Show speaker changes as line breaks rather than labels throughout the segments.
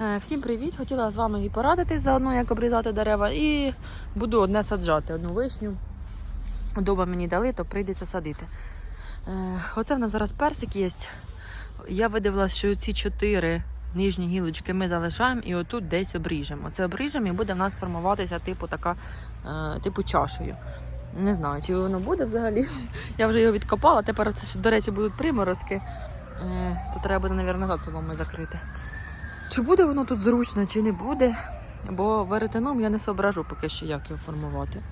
Е, Всім привіт! Хотіла з вами і порадитись заодно, як обрізати дерева, і буду одне саджати, одну вишню. Доба мені дали, то прийдеться садити. Е, Оце в нас зараз персик є. Я видивилася, що ці чотири нижні гілочки ми залишаємо і отут десь обріжемо. Це обріжемо і буде в нас формуватися типу така, е, типу чашею. Не знаю, чи воно буде взагалі. Я вже його відкопала. Тепер це до речі, будуть приморозки. То треба буде, мабуть, назад соломою закрити. Чи буде воно тут зручно, чи не буде, бо веретеном я не соображу поки що, як його формувати.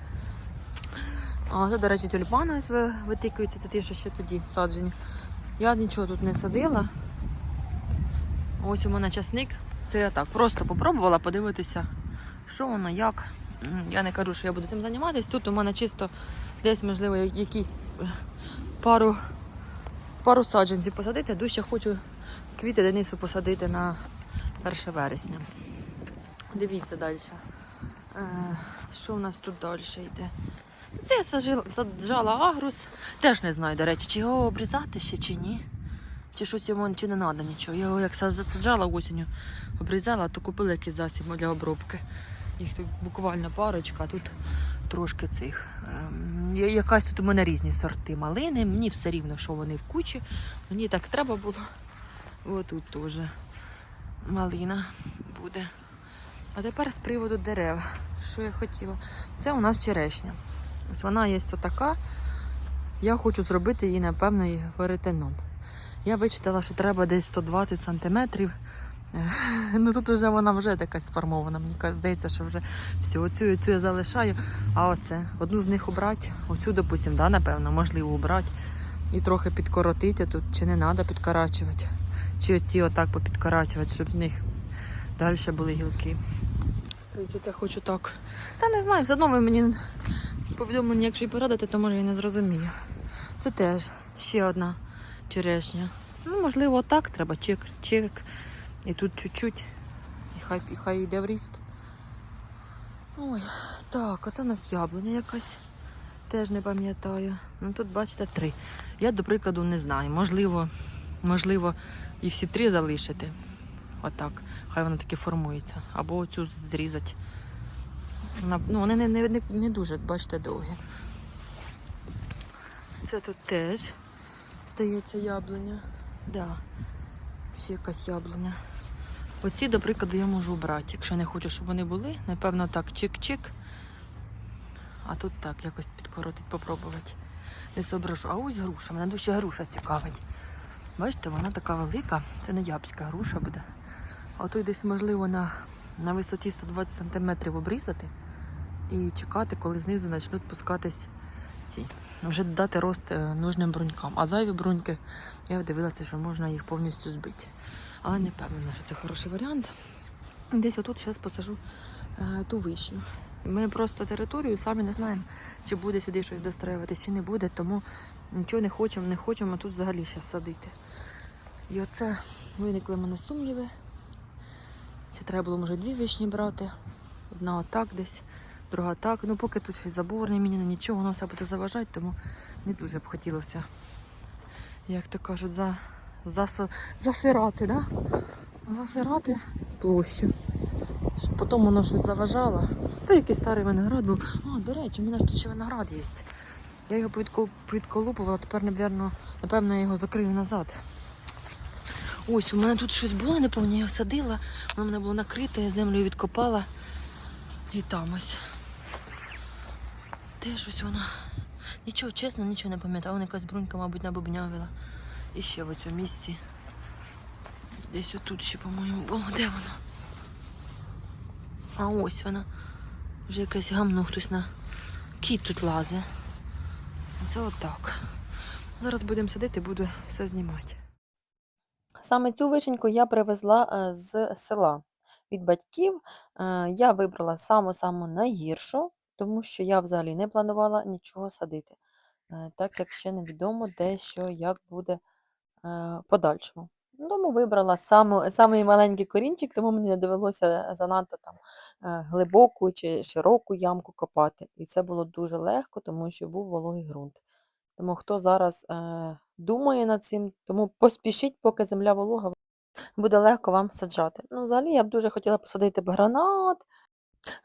А це, до речі, тюльпани витикуються, це ті, що ще тоді саджені. Я нічого тут не садила. Ось у мене часник. Це я так просто попробувала подивитися, що воно, як. Я не кажу, що я буду цим займатися. Тут у мене чисто десь, можливо, якісь е, пару, пару саджанців посадити. Дуже хочу квіти Денису посадити на 1 вересня. Дивіться далі. Е, що у нас тут далі йде? Це я сажила, саджала агрус. Теж не знаю, до речі, чи його обрізати ще чи ні. Чи щось йому чи не треба нічого. Я його як са- засаджала осінню, обрізала, то купила якийсь засіб для обробки. Їх тут буквально парочка, а тут трошки цих. Я- якась тут у мене різні сорти малини. Мені все рівно, що вони в кучі. Мені так треба було. Отут теж малина буде. А тепер з приводу дерев. Що я хотіла? Це у нас черешня. Ось вона є отака. Я хочу зробити її, напевно, і веретеном. Я вичитала, що треба десь 120 сантиметрів. Ну тут вже вона вже така сформована. Мені здається, що вже все, оцю і цю я залишаю. А оце, одну з них обрати, оцю, допустимо, да, напевно, можливо, обрати. І трохи підкоротити тут, чи не треба підкорачувати. Чи оці отак попідкорачувати, щоб з них далі були гілки. Тобто це хочу так. Та не знаю, все одно ви мені повідомлення, якщо і порадите, то може і не зрозумію. Це теж ще одна черешня. Ну, можливо, отак треба. Чик, чик. І тут чуть-чуть. І хай, і хай йде в ріст. Ой, так, оце у нас яблуня якась. Теж не пам'ятаю. Ну тут, бачите, три. Я, до прикладу, не знаю. Можливо, можливо, і всі три залишити. Отак. Хай воно таки формується. Або оцю зрізати. Ну, вони не, не, не, дуже, бачите, довгі. Це тут теж стається яблуня. Да. Ще якась яблуня. Оці, до прикладу, я можу обрати. Якщо не хочу, щоб вони були, напевно, так, чик-чик. А тут так, якось підкоротить, попробувати. Не соображу. А ось груша. Мене дуже груша цікавить. Бачите, вона така велика. Це не ябська груша буде. А тут десь, можливо, на, на висоті 120 см обрізати і чекати, коли знизу почнуть пускатись ці. Вже дати рост е, нужним брунькам. А зайві бруньки, я дивилася, що можна їх повністю збити. Але не впевнена, що це хороший варіант. Десь отут зараз посажу е, ту вишню. Ми просто територію самі не знаємо, чи буде сюди щось достроюватися, чи не буде, тому нічого не хочемо, не хочемо тут взагалі зараз садити. І оце виникли в мене сумніви. Чи треба було, може, дві вишні брати. Одна отак десь, друга так. Ну, поки тут ще й забор не міняно, нічого, воно все буде заважати, тому не дуже б хотілося, як то кажуть, за, зас, засирати, да? засирати площу. Щоб потім воно щось заважало. Це якийсь старий виноград був. А, до речі, у мене ж тут ще виноград є. Я його підко- підколупувала, тепер, напевно, напевно, я його закрию назад. Ось, у мене тут щось було неповне, я його садила, воно мене було накрито, я землю відкопала. І там ось. Теж ось воно. Нічого, чесно, нічого не пам'ятаю. Вона якась брунька, мабуть, набубнявила. І ще в цьому місці. Десь отут ще, по-моєму, було. Де воно? А ось вона. Вже якесь гамно хтось на кіт тут лазить. Це отак. Зараз будемо сидіти, буду все знімати. Саме цю вишеньку я привезла е, з села від батьків. Е, Я вибрала саму-саму найгіршу, тому що я взагалі не планувала нічого садити, е, так як ще невідомо де що, як буде в подальшому. Тому вибрала саму, самий маленький корінчик, тому мені не довелося занадто там е, глибоку чи широку ямку копати. І це було дуже легко, тому що був вологий ґрунт. Тому хто зараз е, думає над цим, тому поспішіть, поки земля волога. буде легко вам саджати. Ну, взагалі, я б дуже хотіла посадити б гранат,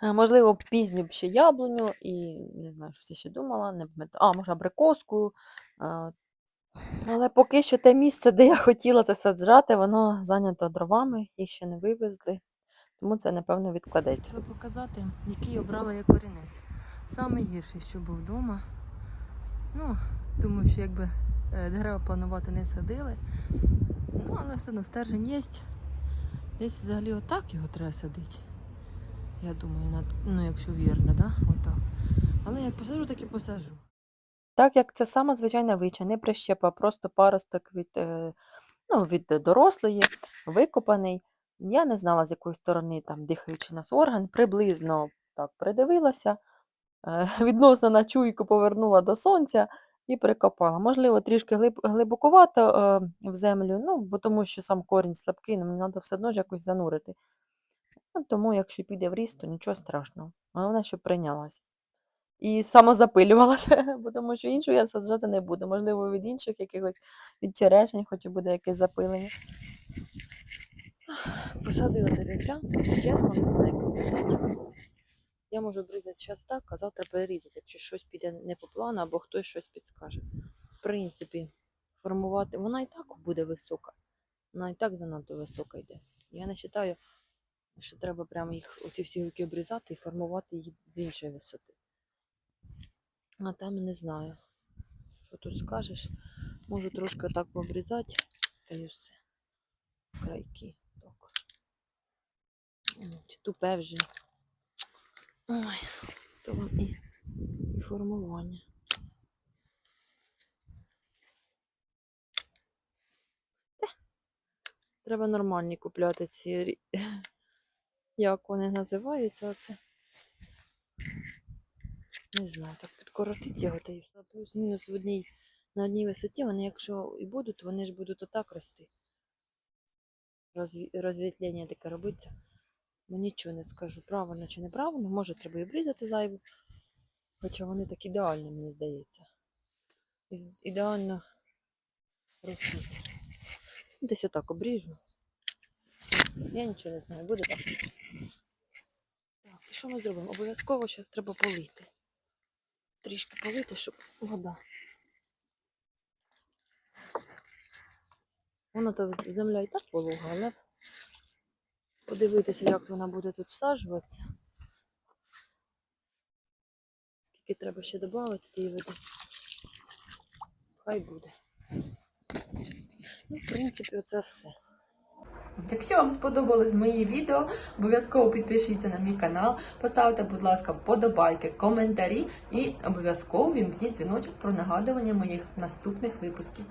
е, можливо, пізню б ще яблуню і не знаю, щось я ще думала, не. А, може, абрикоску. е, Але поки що те місце, де я хотіла це саджати, воно зайнято дровами, їх ще не вивезли, тому це, напевно, відкладеться. Хочу показати, який обрала я корінець. Самий гірший, що був вдома. Ну, тому що якби дерева планувати не садили. Ну, але все одно стержень є. Десь взагалі отак його треба садити. Я думаю, ну якщо вірно, да? отак. Але як посаджу, так і посаджу. Так як це сама звичайна вича, не прищепа, просто паросток від, е, ну, від дорослої, викопаний. Я не знала, з якої сторони там дихаючий нас орган, приблизно так придивилася, е, відносно на чуйку повернула до сонця і прикопала. Можливо, трішки глиб, глибокувато е, в землю, ну, бо тому що сам корінь слабкий, ну, мені треба все одно ж якось занурити. Ну, тому, якщо піде в ріст, то нічого страшного. Головне, щоб прийнялась. І самозапилювалася, бо тому що іншу я саджати не буду. Можливо, від інших якихось від черешень, хоч і буде якесь запилення. Посадила деревця, чесно, не знаю, як. Я можу обрізати зараз так, а завтра перерізати, якщо щось піде не по плану, або хтось щось підскаже. В принципі, формувати, вона і так буде висока. Вона і так занадто висока йде. Я не вважаю, що треба прямо їх оці всі гілки обрізати і формувати їх з іншої висоти. А там не знаю. Що тут скажеш? Можу трошки так пообрізати, та й все. Крайки. Так. Чи тупе вже. Ой, то вам і, і формування. Треба нормальні купляти ці. Як вони називаються оце? Не знаю, так підкоротить його та й все. Плюс-мінус в одній, на одній висоті, вони якщо і будуть, вони ж будуть отак рости. Розві... Розвітлення таке робиться. Ну нічого не скажу, правильно чи неправильно. Може, треба і обрізати зайву. Хоча вони так ідеальні, мені здається. Ідеально ростуть. Десь отак обріжу. Я нічого не знаю, буде так. Так, і що ми зробимо? Обов'язково зараз треба полити. Трішки полити, щоб вода. Воно то земля і так волога, але подивитися, як вона буде тут всаджуватися. Скільки треба ще додати тієї води. Хай буде. Ну, в принципі, оце все. Якщо вам сподобались мої відео, обов'язково підпишіться на мій канал, поставте, будь ласка, вподобайки, коментарі і обов'язково вімкніть дзвіночок про нагадування моїх наступних випусків.